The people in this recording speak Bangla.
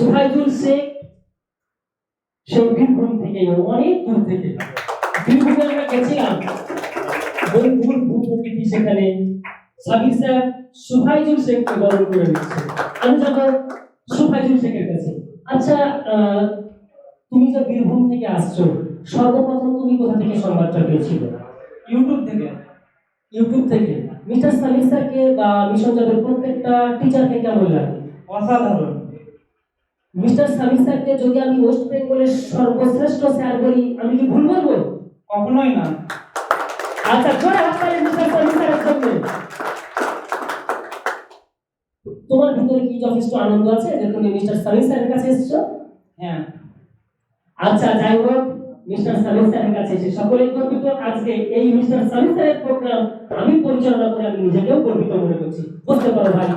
সুহাইজুল শেখ সেই বীরভূম থেকে অনেক দূর থেকে বীরভূমে আমরা গেছিলাম। বন্ধুর ভূপ্রকৃতি সেখানে। সাবির স্যার সুহাইজুল শেখকে বরণ করে নিচ্ছে। আমি যাব সুহাইজুল শেখের কাছে। আচ্ছা তুমি যে বীরভূম থেকে আসছো, সর্বপ্রথম তুমি কোথা থেকে সংবাদটা পেয়েছিলে? ইউটিউব থেকে। ইউটিউব থেকে। মিস্টার সালিম স্যারকে বা মিশন যাদের প্রত্যেকটা টিচারকে কেমন লাগে? অসাধারণ। মিস্টার সালিম স্যারকে যদি আমি ওয়েস্ট বেঙ্গলের সর্বশ্রেষ্ঠ স্যার বলি আমি কি ভুল বলব? কখনোই না। আচ্ছা হাত তালি মিস্টার সালিম স্যারের জন্য তোমার ভিতরে কি যথেষ্ট আনন্দ আছে? যে তুমি মিস্টার সালিম স্যারের কাছে এসেছ? হ্যাঁ। আচ্ছা যাই হোক মিস্টার সালিম স্যারের কাছে এসে সকলেই গর্বিত। আজকে এই মিস্টার সালিম স্যারের প্রোগ্রাম আমি পরিচালনা করে আমি নিজেকেও গর্বিত মনে করছি। বুঝতে পারো ভাই।